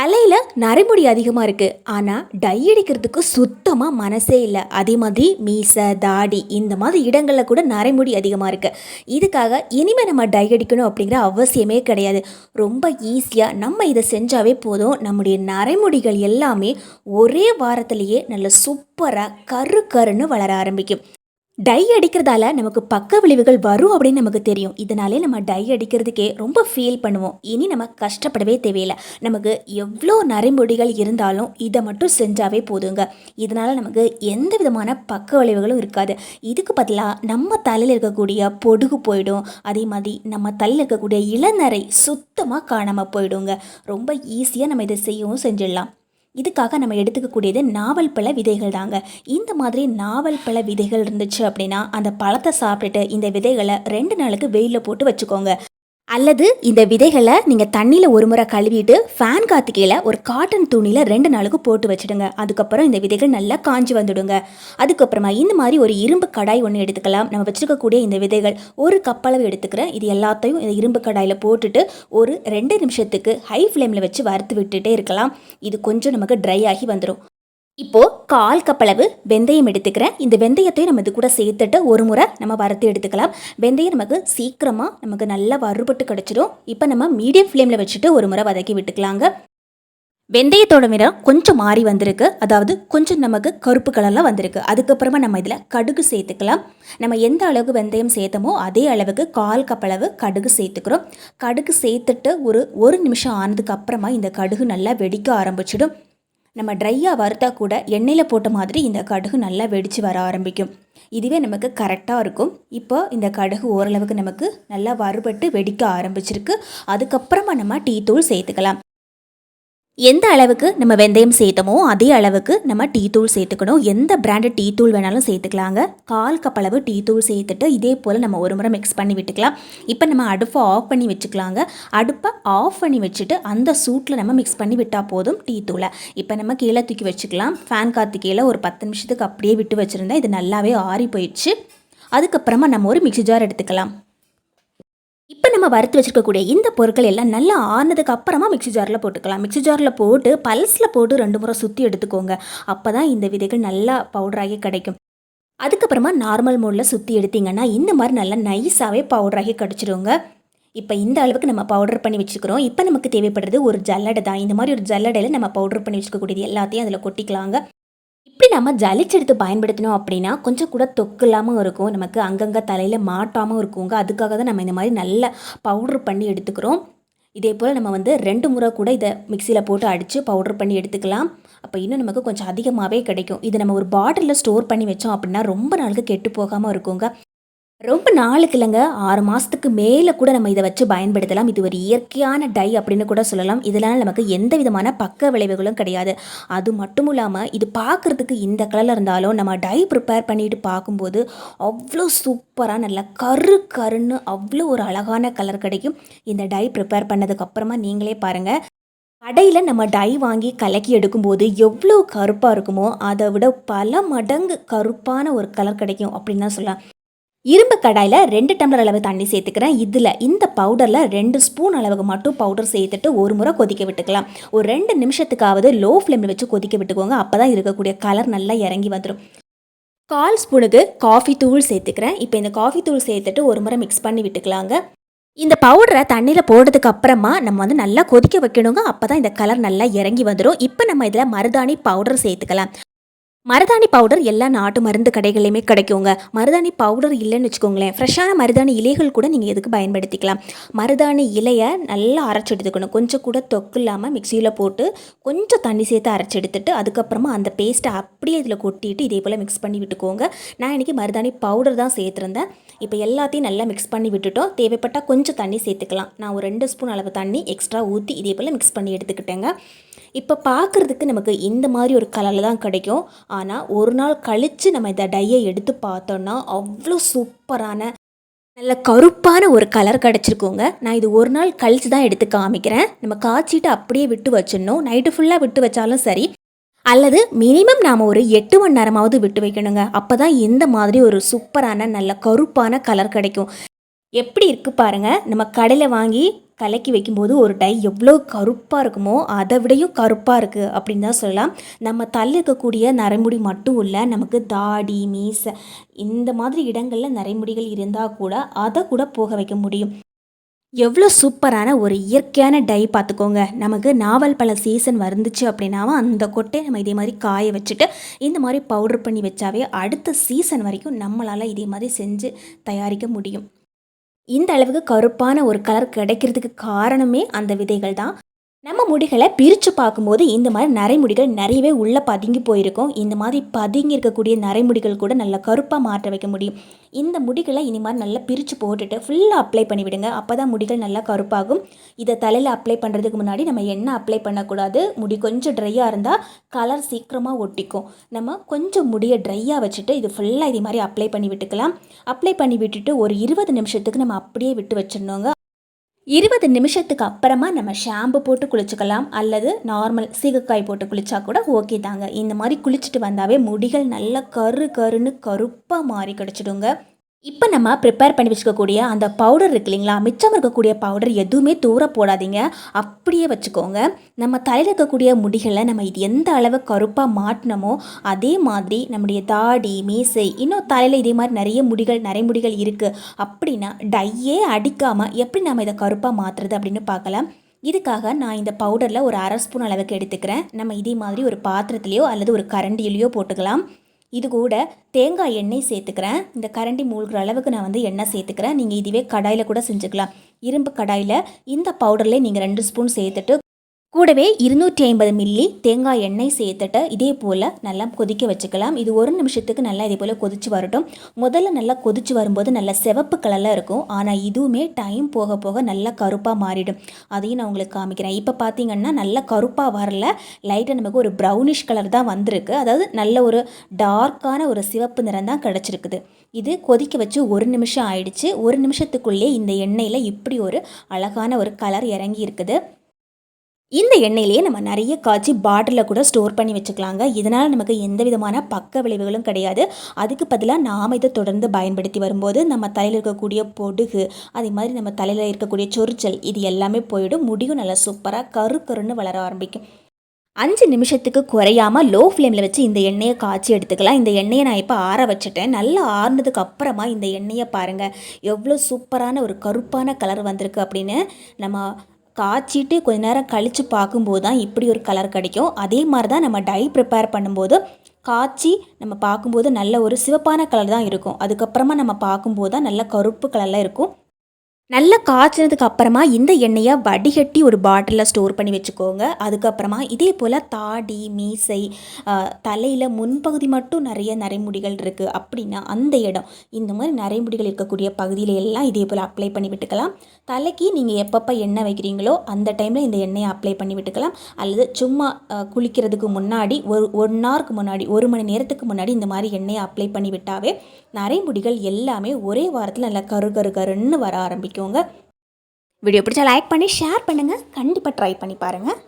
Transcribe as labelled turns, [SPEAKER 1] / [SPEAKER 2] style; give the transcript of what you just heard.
[SPEAKER 1] தலையில் நரைமுடி அதிகமாக இருக்குது ஆனால் டை அடிக்கிறதுக்கு சுத்தமாக மனசே இல்லை. அதே மாதிரி மீசை தாடி இந்த மாதிரி இடங்களில் கூட நரைமுடி அதிகமாக இருக்குது இதுக்காக இனிமேல் நம்ம டை அடிக்கணும் அப்படிங்கிற அவசியமே கிடையாது. ரொம்ப ஈஸியாக நம்ம இதை செஞ்சாவே போதும். நம்முடைய நரைமுடிகள் எல்லாமே ஒரே வாரத்திலேயே நல்ல சூப்பராக கரு கருன்னு வளர ஆரம்பிக்கும். டை அடிக்கிறதால நமக்கு பக்க விளைவுகள் வரும் அப்படின்னு நமக்கு தெரியும். இதனாலே நம்ம டை அடிக்கிறதுக்கே ரொம்ப ஃபீல் பண்ணுவோம். இனி நம்ம கஷ்டப்படவே தேவையில்லை. நமக்கு எவ்வளோ நரைமுடிகள் இருந்தாலும் இதை மட்டும் செஞ்சாவே போதுங்க. இதனால் நமக்கு எந்த விதமான பக்க விளைவுகளும் இருக்காது. இதுக்கு பதிலாக நம்ம தலையில் இருக்கக்கூடிய பொடுகு போயிடும். அதே மாதிரி நம்ம தலையில் இருக்கக்கூடிய இளநரை சுத்தமாக காணாமல் போயிடுங்க. ரொம்ப ஈஸியாக நம்ம இதை செய்யவும் செஞ்சிடலாம். இதுக்காக நம்ம எடுத்துக்கக்கூடியது நாவல் பழ விதைகள் தாங்க. இந்த மாதிரி நாவல் பழ விதைகள் இருந்துச்சு அப்படின்னா அந்த பழத்தை சாப்பிட்டுட்டு இந்த விதைகளை ரெண்டு நாளுக்கு வெயிலில் போட்டு வச்சுக்கோங்க. அல்லது இந்த விதைகளை நீங்கள் தண்ணியில் ஒரு முறை கழுவிட்டு ஃபேன் காற்று கீழே ஒரு காட்டன் துணியில் ரெண்டு நாளுக்கு போட்டு வச்சுடுங்க. அதுக்கப்புறம் இந்த விதைகள் நல்லா காஞ்சி வந்துடுங்க. அதுக்கப்புறமா இந்த மாதிரி ஒரு இரும்பு கடாய் ஒன்று எடுத்துக்கலாம். நம்ம வச்சுருக்கக்கூடிய இந்த விதைகள் ஒரு கப்பளவு எடுத்துக்கிறேன். இது எல்லாத்தையும் இந்த இரும்பு கடாயில் போட்டுட்டு ஒரு ரெண்டு நிமிஷத்துக்கு ஹை ஃப்ளேமில் வச்சு வறுத்து விட்டுட்டே இருக்கலாம். இது கொஞ்சம் நமக்கு ட்ரை ஆகி வந்துடும் இப்போ கால் கப்பளவு வெந்தயம் எடுத்துக்கிறேன். இந்த வெந்தயத்தையும் நம்ம இது கூட சேர்த்துட்டு ஒரு முறை நம்ம வறுத்து எடுத்துக்கலாம். வெந்தயம் நமக்கு சீக்கிரமாக நமக்கு நல்லா வறுபட்டு கிடச்சிடும் இப்போ நம்ம மீடியம் ஃப்ளேமில் வச்சுட்டு ஒரு முறை வதக்கி விட்டுக்கலாங்க. வெந்தயத்தோட நிறம் கொஞ்சம் மாறி வந்திருக்கு. அதாவது கொஞ்சம் நமக்கு கருப்பு கலரில் வந்திருக்கு. அதுக்கப்புறமா நம்ம இதில் கடுகு சேர்த்துக்கலாம். நம்ம எந்த அளவுக்கு வெந்தயம் சேர்த்தோமோ அதே அளவுக்கு கால் கப்பளவு கடுகு சேர்த்துக்கிறோம். கடுகு சேர்த்துட்டு ஒரு ஒரு நிமிஷம் ஆனதுக்கு அப்புறமா இந்த கடுகு நல்லா வெடிக்க ஆரம்பிச்சிடும். நம்ம ட்ரையாக வறுத்தா கூட எண்ணெயில் போட்ட மாதிரி இந்த கடுகு நல்லா வெடித்து வர ஆரம்பிக்கும். இதுவே நமக்கு கரெக்டாக இருக்கும். இப்போ இந்த கடுகு ஓரளவுக்கு நமக்கு நல்லா வறுபட்டு வெடிக்க ஆரம்பிச்சிருக்கு. அதுக்கப்புறமா நம்ம டீ தூள் சேர்த்துக்கலாம். எந்த அளவுக்கு நம்ம வெந்தயம் சேர்த்தமோ அதே அளவுக்கு நம்ம டீ தூள் சேர்த்துக்கணும். எந்த பிராண்டட் டீ தூள் வேணாலும் சேர்த்துக்கலாங்க. கால் கப் அளவு டீ தூள் சேர்த்துட்டு இதே போல் நம்ம ஒரு முறை மிக்ஸ் பண்ணி விட்டுக்கலாம். இப்போ நம்ம அடுப்பை ஆஃப் பண்ணி வச்சுக்கலாங்க. அடுப்பை ஆஃப் பண்ணி வச்சுட்டு அந்த சூட்டில் நம்ம மிக்ஸ் பண்ணி விட்டால் போதும் டீ தூளை. இப்போ நம்ம கீழே தூக்கி வச்சுக்கலாம். ஃபேன் காற்று கீழே ஒரு பத்து நிமிஷத்துக்கு அப்படியே விட்டு வச்சுருந்தா இது நல்லாவே ஆறி போயிடுச்சு அதுக்கப்புறமா நம்ம ஒரு மிக்சி ஜார் எடுத்துக்கலாம். இப்போ நம்ம வறுத்து வச்சுருக்கக்கூடிய இந்த பொருட்கள் எல்லாம் நல்லா ஆறுனதுக்கு அப்புறமா மிக்ஸி ஜாரில் போட்டுக்கலாம். மிக்ஸி ஜாரில் போட்டு பல்ஸில் போட்டு ரெண்டு முறை சுற்றி எடுத்துக்கோங்க. அப்போ தான் இந்த விதைகள் நல்லா பவுடராகி கிடைக்கும். அதுக்கப்புறமா நார்மல் மோடில் சுற்றி எடுத்தீங்கன்னா இந்த மாதிரி நல்லா நைஸாகவே பவுடராகி கிடச்சிருங்க. இப்போ இந்த அளவுக்கு நம்ம பவுடர் பண்ணி வச்சுக்கிறோம் இப்போ நமக்கு தேவைப்படுறது ஒரு ஜல்லடை தான். இந்த மாதிரி ஒரு ஜல்லடையில் நம்ம பவுடர் பண்ணி வச்சுக்கக்கூடியது எல்லாத்தையும் அதில் கொட்டிக்கலாங்க. இப்படி நம்ம ஜலிச்செடுத்து பயன்படுத்தினோம் அப்படின்னா கொஞ்சம் கூட தொக்கு இல்லாமல் இருக்கும். நமக்கு அங்கங்கே தலையில் மாட்டாமல் இருக்குங்க. அதுக்காக தான் நம்ம இந்த மாதிரி நல்ல பவுடர் பண்ணி எடுத்துக்கிறோம். இதே போல் நம்ம வந்து ரெண்டு முறை கூட இதை மிக்சியில் போட்டு அடித்து பவுடர் பண்ணி எடுத்துக்கலாம். அப்போ இன்னும் நமக்கு கொஞ்சம் அதிகமாகவே கிடைக்கும். இதை நம்ம ஒரு பாட்டிலில் ஸ்டோர் பண்ணி வச்சோம் அப்படின்னா ரொம்ப நாளுக்கு கெட்டு போகாமல் இருக்குங்க. ரொம்ப நாளுக்கு இல்லைங்க ஆறு மாதத்துக்கு மேலே கூட நம்ம இதை வச்சு பயன்படுத்தலாம். இது ஒரு இயற்கையான டை அப்படின்னு கூட சொல்லலாம். இதனால் நமக்கு எந்த விதமான பக்க விளைவுகளும் கிடையாது. அது மட்டும் இல்லாமல் இது பார்க்குறதுக்கு இந்த கலரில் இருந்தாலும் நம்ம டை ப்ரிப்பேர் பண்ணிட்டு பார்க்கும்போது அவ்வளோ சூப்பராக நல்லா கரு கருன்னு அவ்வளோ ஒரு அழகான கலர் கிடைக்கும். இந்த டை ப்ரிப்பேர் பண்ணதுக்கப்புறமா நீங்களே பாருங்கள் கடையில் நம்ம டை வாங்கி கலக்கி எடுக்கும்போது எவ்வளோ கருப்பாக இருக்குமோ அதை விட பல மடங்கு கருப்பான ஒரு கலர் கிடைக்கும் அப்படின்னு தான் சொல்லலாம். இரும்பு கடாயில் ரெண்டு டம்ளர் அளவு தண்ணி சேர்த்துக்கிறேன். இதில் இந்த பவுடரில் ரெண்டு ஸ்பூன் அளவுக்கு மட்டும் பவுடர் சேர்த்துட்டு ஒரு முறை கொதிக்க விட்டுக்கலாம். ஒரு ரெண்டு நிமிஷத்துக்காவது லோ ஃப்ளேமில் வச்சு கொதிக்க விட்டுக்கோங்க. அப்போ தான் இருக்கக்கூடிய கலர் நல்லா இறங்கி வந்துடும் கால் ஸ்பூனுக்கு காஃபி தூள் சேர்த்துக்கிறேன். இப்போ இந்த காஃபி தூள் சேர்த்துட்டு ஒரு முறை மிக்ஸ் பண்ணி விட்டுக்கலாங்க. இந்த பவுடரை தண்ணியில் போடுறதுக்கு அப்புறமா நம்ம வந்து நல்லா கொதிக்க வைக்கணுங்க. அப்போ தான் இந்த கலர் நல்லா இறங்கி வந்துடும் இப்போ நம்ம இதில் மருதாணி பவுடர் சேர்த்துக்கலாம். மருதாணி பவுடர் எல்லா நாட்டு மருந்து கடைகளையுமே கிடைக்குங்க. மருதாணி பவுடர் இல்லைன்னு வச்சுக்கோங்களேன். ஃப்ரெஷ்ஷான மருதாணி இலைகள் கூட நீங்கள் எதுக்கு பயன்படுத்திக்கலாம்? மருதாணி இலையை நல்லா அரைச்சி எடுத்துக்கணும். கொஞ்சம் கூட தொக்கு இல்லாமல் மிக்சியில் போட்டு கொஞ்சம் தண்ணி சேர்த்து அரைச்சி எடுத்துட்டு அதுக்கப்புறமா அந்த பேஸ்ட்டை அப்படியே இதில் கொட்டிட்டு இதே போல் மிக்ஸ் பண்ணி விட்டுக்கோங்க. நான் இன்றைக்கி மருதாணி பவுடர் தான் சேர்த்துருந்தேன். இப்போ எல்லாத்தையும் நல்லா மிக்ஸ் பண்ணி விட்டுட்டோம். தேவைப்பட்டால் கொஞ்சம் தண்ணி சேர்த்துக்கலாம். நான் ஒரு ரெண்டு ஸ்பூன் அளவு தண்ணி எக்ஸ்ட்ரா ஊற்றி இதே போல் மிக்ஸ் பண்ணி எடுத்துக்கிட்டேங்க. இப்போ பார்க்குறதுக்கு நமக்கு இந்த மாதிரி ஒரு கலரில் தான் கிடைக்கும். ஆனால் ஒரு நாள் கழித்து நம்ம இந்த டையை எடுத்து பார்த்தோன்னா அவ்வளோ சூப்பரான நல்ல கருப்பான ஒரு கலர் கிடச்சிருக்கோங்க. நான் இது ஒரு நாள் கழித்து தான் எடுத்து காமிக்கிறேன். நம்ம காய்ச்சிட்டு அப்படியே விட்டு வச்சிடணும். நைட்டு ஃபுல்லாக விட்டு வச்சாலும் சரி. அல்லது மினிமம் நாம் ஒரு எட்டு மணி நேரமாவது விட்டு வைக்கணுங்க. அப்போ தான் இந்த மாதிரி ஒரு சூப்பரான நல்ல கருப்பான கலர் கிடைக்கும். எப்படி இருக்குது பாருங்கள் நம்ம கடையில் வாங்கி கலக்கி வைக்கும்போது ஒரு டை எவ்வளோ கருப்பாக இருக்குமோ அதை விடையும் கருப்பாக இருக்குது அப்படின்னு தான் சொல்லலாம். நம்ம தள்ள இருக்கக்கூடிய நரைமுடி மட்டும் இல்லை நமக்கு தாடி மீசை இந்த மாதிரி இடங்களில் நரைமுடிகள் இருந்தால் கூட அதை கூட போக வைக்க முடியும். எவ்வளோ சூப்பரான ஒரு இயற்கையான டை பார்த்துக்கோங்க. நமக்கு நாவல் பழ சீசன் வந்துச்சு அப்படின்னாவும் அந்த கொட்டையை நம்ம இதே மாதிரி காய வச்சுட்டு இந்த மாதிரி பவுடர் பண்ணி வச்சாவே அடுத்த சீசன் வரைக்கும் நம்மளால் இதே மாதிரி செஞ்சு தயாரிக்க முடியும். இந்த அளவுக்கு கருப்பான ஒரு கலர் கிடைக்கிறதுக்கு காரணமே அந்த விதைகள் தான் நம்ம முடிகளை பிரித்து பார்க்கும்போது இந்த மாதிரி நரைமுடிகள் நிறையவே உள்ளே பதுங்கி போயிருக்கும். இந்த மாதிரி பதுங்கி இருக்கக்கூடிய நரைமுடிகள் கூட நல்லா கருப்பாக மாற்ற வைக்க முடியும். இந்த முடிகளை இனி மாதிரி நல்லா பிரித்து போட்டுட்டு ஃபுல்லாக அப்ளை பண்ணிவிடுங்க. அப்போ தான் முடிகள் நல்லா கருப்பாகும். இதை தலையில் அப்ளை பண்ணுறதுக்கு முன்னாடி நம்ம எண்ணெய் அப்ளை பண்ணக்கூடாது? முடி கொஞ்சம் ட்ரையாக இருந்தால் கலர் சீக்கிரமாக ஒட்டிக்கும். நம்ம கொஞ்சம் முடியை ட்ரையாக வச்சுட்டு இது ஃபுல்லாக இதே மாதிரி அப்ளை பண்ணி விட்டுக்கலாம். அப்ளை பண்ணி விட்டுட்டு ஒரு இருபது நிமிஷத்துக்கு நம்ம அப்படியே விட்டு வச்சிடணுங்க. இருபது நிமிஷத்துக்கு அப்புறமா நம்ம ஷாம்பு போட்டு குளிச்சுக்கலாம். அல்லது நார்மல் சீகக்காய் போட்டு குளிச்சா கூட ஓகே தாங்க. இந்த மாதிரி குளிச்சுட்டு வந்தாவே முடிகள் நல்லா கரு கருன்னு கருப்பாக மாறி கிடச்சிடுங்க. இப்போ நம்ம ப்ரிப்பேர் பண்ணி வச்சுக்கக்கூடிய அந்த பவுடர் இருக்கு இல்லைங்களா? மிச்சம் இருக்கக்கூடிய பவுடர் எதுவுமே தூர போடாதீங்க. அப்படியே வச்சுக்கோங்க. நம்ம தலையில் இருக்கக்கூடிய முடிகளை நம்ம இது எந்த அளவு கருப்பாக மாட்டினமோ அதே மாதிரி நம்முடைய தாடி மீசை இன்னும் தலையில் இதே மாதிரி நிறைய முடிகள் நிறைய முடிகள் இருக்குது அப்படின்னா டையே அடிக்காமல் எப்படி நம்ம இதை கருப்பாக மாற்றுறது அப்படின்னு பார்க்கலாம். இதுக்காக நான் இந்த பவுடரில் ஒரு அரை ஸ்பூன் அளவுக்கு எடுத்துக்கிறேன். நம்ம இதே மாதிரி ஒரு பாத்திரத்துலேயோ அல்லது ஒரு கரண்டியிலையோ போட்டுக்கலாம். இது கூட தேங்காய் எண்ணெய் சேர்த்துக்கிறேன். இந்த கரண்டி மூழ்கிற அளவுக்கு நான் வந்து எண்ணெய் சேர்த்துக்கிறேன். நீங்கள் இதுவே கடாயில் கூட செஞ்சுக்கலாம். இரும்பு கடாயில் இந்த பவுடர்லேயே நீங்கள் ரெண்டு ஸ்பூன் சேர்த்துட்டு கூடவே இருநூற்றி ஐம்பது மில்லி தேங்காய் எண்ணெய் சேர்த்துட்டு இதே போல் நல்லா கொதிக்க வச்சுக்கலாம். இது ஒரு நிமிஷத்துக்கு நல்லா இதே போல் கொதிச்சு வரட்டும். முதல்ல நல்லா கொதிச்சு வரும்போது நல்லா சிவப்பு கலரில் இருக்கும். ஆனால் இதுவுமே டைம் போக போக நல்லா கருப்பாக மாறிடும். அதையும் நான் உங்களுக்கு காமிக்கிறேன். இப்போ பார்த்தீங்கன்னா நல்லா கருப்பாக வரல. லைட்டாக நமக்கு ஒரு ப்ரௌனிஷ் கலர் தான் வந்திருக்கு. அதாவது நல்ல ஒரு டார்க்கான ஒரு சிவப்பு நிறம் தான் கிடச்சிருக்குது. இது கொதிக்க வச்சு ஒரு நிமிஷம் ஆயிடுச்சு. ஒரு நிமிஷத்துக்குள்ளே இந்த எண்ணெயில் இப்படி ஒரு அழகான ஒரு கலர் இறங்கி இருக்குது இந்த எண்ணெயிலேயே நம்ம நிறைய காய்ச்சி பாட்டிலில் கூட ஸ்டோர் பண்ணி வச்சுக்கலாங்க. இதனால் நமக்கு எந்த விதமான பக்க விளைவுகளும் கிடையாது. அதுக்கு பதிலாக நாம் இதை தொடர்ந்து பயன்படுத்தி வரும்போது நம்ம தலையில் இருக்கக்கூடிய பொடுகு அதே மாதிரி நம்ம தலையில் இருக்கக்கூடிய சொரிச்சல் இது எல்லாமே போயிடும். முடியும். நல்லா சூப்பராக கரு கருன்னு வளர ஆரம்பிக்கும். அஞ்சு நிமிஷத்துக்கு குறையாமல் லோ ஃப்ளேமில் வச்சு இந்த எண்ணெயை காய்ச்சி எடுத்துக்கலாம். இந்த எண்ணெயை நான் இப்போ ஆற வச்சுட்டேன். நல்லா ஆறுனதுக்கு அப்புறமா இந்த எண்ணெயை பாருங்கள் எவ்வளோ சூப்பரான ஒரு கருப்பான கலர் வந்திருக்கு அப்படின்னு நம்ம காய்ச்சிட்டு கொஞ்ச நேரம் கழித்து பார்க்கும்போது தான் இப்படி ஒரு கலர் கிடைக்கும். அதே மாதிரி தான் நம்ம டை ப்ரிப்பேர் பண்ணும்போது காய்ச்சி நம்ம பார்க்கும்போது நல்ல ஒரு சிவப்பான கலர் தான் இருக்கும். அதுக்கப்புறமா நம்ம பார்க்கும்போது தான் நல்ல கருப்பு கலரில் இருக்கும். நல்லா காய்ச்சினதுக்கு அப்புறமா இந்த எண்ணெயை வடிகட்டி ஒரு பாட்டிலில் ஸ்டோர் பண்ணி வச்சுக்கோங்க. அதுக்கப்புறமா இதே போல் தாடி மீசை தலையில் முன்பகுதி மட்டும் நிறைய நரைமுடிகள் இருக்குது அப்படின்னா அந்த இடம் இந்த மாதிரி நரைமுடிகள் இருக்கக்கூடிய பகுதியில எல்லாம் இதே போல் அப்ளை பண்ணி விட்டுக்கலாம். தலைக்கு நீங்கள் எப்பப்போ எண்ணெய் வைக்கிறீங்களோ அந்த டைமில் இந்த எண்ணெயை அப்ளை பண்ணி விட்டுக்கலாம். அல்லது சும்மா குளிக்கிறதுக்கு முன்னாடி ஒரு ஒன் ஹவருக்கு முன்னாடி ஒரு மணி நேரத்துக்கு முன்னாடி இந்த மாதிரி எண்ணெயை அப்ளை பண்ணி விட்டாவே நரைமுடிகள் எல்லாமே ஒரே வாரத்தில் நல்லா கரு கரு கருன்னு வர ஆரம்பிக்குங்க. வீடியோ பிடிச்சா லைக் பண்ணி ஷேர் பண்ணுங்கள் கண்டிப்பாக ட்ரை பண்ணி பாருங்கள்